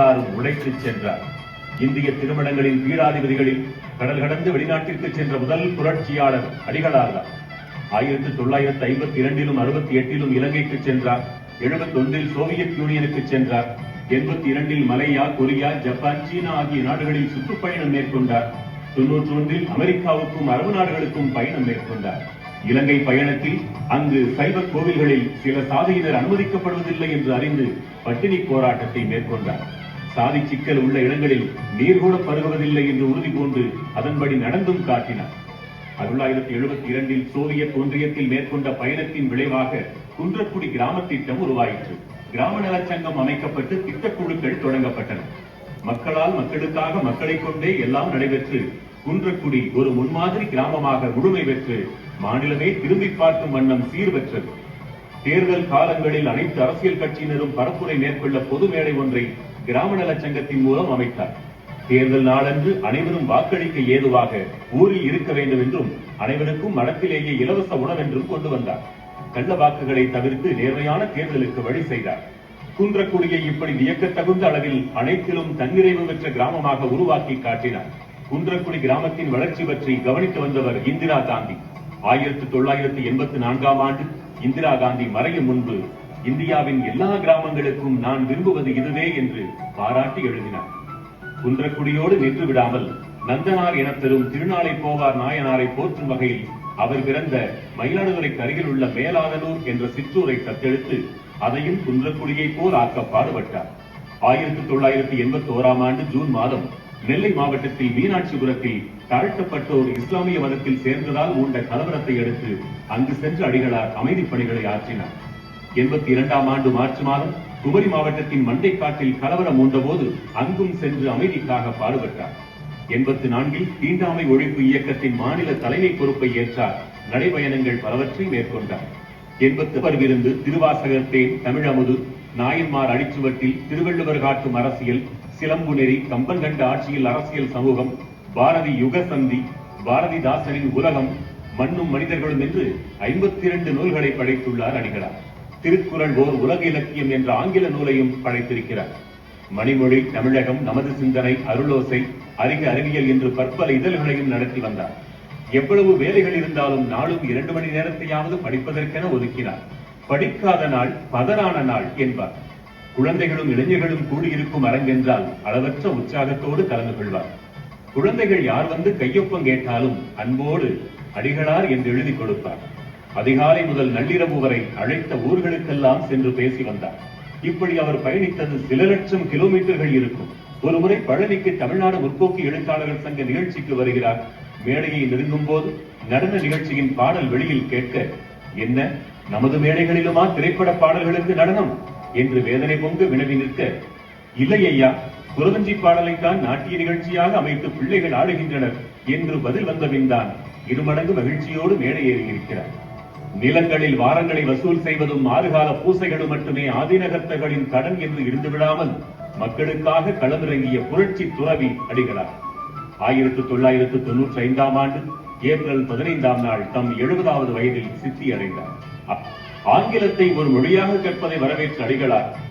அடிகளாரும் உழைத்துச் சென்றார். இந்திய திருமணங்களின் பீடாதிபதிகளில் கடல் கடந்து வெளிநாட்டிற்கு சென்ற முதல் புரட்சியாளர் அடிகளார்தான். ஆயிரத்தி தொள்ளாயிரத்தி ஐம்பத்தி இரண்டிலும் அறுபத்தி எட்டிலும் இலங்கைக்கு சென்றார். எழுபத்தி ஒன்றில் சோவியத் யூனியனுக்கு சென்றார். எண்பத்தி இரண்டில் மலையா கொரியா ஜப்பான் சீனா ஆகிய நாடுகளில் சுற்றுப்பயணம் மேற்கொண்டார். தொன்னூற்றி ஒன்றில் அமெரிக்காவுக்கும் அரபு நாடுகளுக்கும் பயணம் மேற்கொண்டார். இலங்கை பயணத்தில் அங்கு சைவ கோவில்களில் சில சாதியினர் அனுமதிக்கப்படுவதில்லை என்று அறிந்து பட்டினி போராட்டத்தை மேற்கொண்டார். சாதி சிக்கல் உள்ள இடங்களில் நீர் கூட பருகுவதில்லை என்று உறுதி பூண்டு அதன்படி நடந்தும் காட்டினார். அருளாயிரத்தி எழுபத்தி இரண்டில் சோவியத் ஒன்றியத்தில் மேற்கொண்ட பயணத்தின் விளைவாக குன்றக்குடி கிராம திட்டம் உருவாயிற்று. கிராம நலச்சங்கம் அமைக்கப்பட்டு திட்டக்குழுக்கள் தொடங்கப்பட்டன. மக்களால் மக்களுக்காக மக்களை கொண்டே எல்லாம் நடைபெற்று குன்றக்குடி ஒரு முன்மாதிரி கிராமமாக முழுமை பெற்று மாநிலமே திரும்பி பார்க்கும் வண்ணம் சீர் பெற்றது தேர்தல் காலங்களில் அனைத்து அரசியல் கட்சியினரும் பரப்புரை மேற்கொள்ள பொது மேடை ஒன்றை கிராம நலச் சங்கத்தின் மூலம் அமைத்தார். தேர்தல் நாளன்று அனைவரும் வாக்களிக்க ஏதுவாக ஊரில் இருக்க வேண்டும் என்றும் அனைவருக்கும் மனத்திலேயே இலவச உணவென்றும் கொண்டு வந்தார். கள்ள வாக்குகளை தவிர்த்து நேர்மையான தேர்தலுக்கு வழி செய்தார். குன்றக்குடியை இப்படி வியக்க தகுந்த அளவில் அனைத்திலும் தன்னிறைவு பெற்ற கிராமமாக உருவாக்கி காட்டினார். குன்றக்குடி கிராமத்தின் வளர்ச்சி பற்றி கவனித்து வந்தவர் இந்திரா காந்தி. ஆயிரத்தி தொள்ளாயிரத்தி எண்பத்தி நான்காம் ஆண்டு இந்திரா காந்தி மறையும் முன்பு இந்தியாவின் எல்லா கிராமங்களுக்கும் நான் விரும்புவது இதுவே என்று பாராட்டி எழுதினார். குன்றக்குடியோடு நின்று விடாமல் நந்தனார் எனப்பெறும் திருநாளை போவார் நாயனாரை போற்றும் வகையில் அவர் பிறந்த மயிலாடுதுறைக்கு அருகில் உள்ள மேலாதனூர் என்ற சிற்றூரை தத்தெடுத்து அதையும் குன்றக்குடியை போல் ஆக்க பாடுபட்டார். ஆயிரத்தி தொள்ளாயிரத்தி எண்பத்தி ஓராம் ஆண்டு ஜூன் மாதம் நெல்லை மாவட்டத்தில் மீனாட்சிபுரத்தில் தாழ்த்தப்பட்டோர் இஸ்லாமிய மதத்தில் சேர்ந்ததால் உண்ட கலவரத்தை அடுத்து அங்கு சென்று அடிகளார் அமைதிப் பணிகளை ஆற்றினார். எண்பத்தி இரண்டாம் ஆண்டு மார்ச் மாதம் குமரி மாவட்டத்தின் மண்டைக்காட்டில் கலவரம் மூண்டபோது அங்கும் சென்று அமைதிக்காக பாடுபட்டார். எண்பத்தி நான்கில் தீண்டாமை ஒழிப்பு இயக்கத்தின் மாநில தலைமை பொறுப்பை ஏற்றார். நடைபயணங்கள் பலவற்றை மேற்கொண்டார். எண்பத்து வருவிருந்து திருவாசகர் தேன் தமிழமுது நாயன்மார் அடிச்சுவட்டில் திருவள்ளுவர் காட்டும் அரசியல் சிலம்பு நெறி கம்பன்கண்ட ஆட்சியில் அரசியல் சமூகம் பாரதி யுகசந்தி பாரதிதாசனின் உலகம் மண்ணும் மனிதர்களும் என்று ஐம்பத்தி இரண்டு நூல்களை படைத்துள்ளார் அடிகளார். திருக்குறள் ஓர் உலக இலக்கியம் என்ற ஆங்கில நூலையும் படைத்திருக்கிறார். மணிமொழி தமிழகம் நமது சிந்தனை அருளோசை அறிக அறிவியல் என்று பற்பல இதழ்களையும் நடத்தி வந்தார். எவ்வளவு வேலைகள் இருந்தாலும் நாளும் இரண்டு மணி நேரத்தையாவது படிப்பதற்கென ஒதுக்கினார். படிக்காத நாள் பதறான நாள் என்பார். குழந்தைகளும் இளைஞர்களும் கூடியிருக்கும் அரங்கென்றால் அளவற்ற உற்சாகத்தோடு கலந்து கொள்வார். குழந்தைகள் யார் வந்து கையொப்பம் கேட்டாலும் அன்போடு அடிகளார் என்று எழுதி கொடுப்பார். அதிகாலை முதல் நள்ளிரவு வரை அழைத்த ஊர்களுக்கெல்லாம் சென்று பேசி வந்தார். இப்படி அவர் பயணித்தது சில லட்சம் கிலோமீட்டர்கள் இருக்கும். ஒருமுறை பழனிக்கு தமிழ்நாடு முற்போக்கு எழுத்தாளர்கள் சங்க நிகழ்ச்சிக்கு வருகிறார். மேடையை நெருங்கும் போது நடன நிகழ்ச்சியின் பாடல் வெளியில் கேட்க என்ன நமது மேடைகளிலுமா திரைப்பட பாடல்களுக்கு நடனம்? என்று வேதனை பொங்கு வினவி நிற்க இல்லை ஐயா குரவஞ்சி பாடலைத்தான் நாட்டிய நிகழ்ச்சியாக அமைத்து பிள்ளைகள் ஆடுகின்றனர் என்று பதில் வந்தபின்தான் இருமடங்கு மகிழ்ச்சியோடு மேடை இருக்கிறார் நிலங்களில் வாரங்களை வசூல் செய்வதும் ஆறுகால பூசைகளும் மட்டுமே ஆதிநகர்த்தகளின் கடன் என்று இருந்து விடாமல் மக்களுக்காக களமிறங்கிய புரட்சி துறவி அடிகளார். ஆயிரத்தி தொள்ளாயிரத்து தொன்னூற்றி ஐந்தாம் ஆண்டு ஏப்ரல் பதினைந்தாம் நாள் தம் எழுபதாவது வயதில் சித்தி அடைந்தார் ஆங்கிலத்தை ஒரு மொழியாக கற்பதை வரவேற்ற அடிகளார்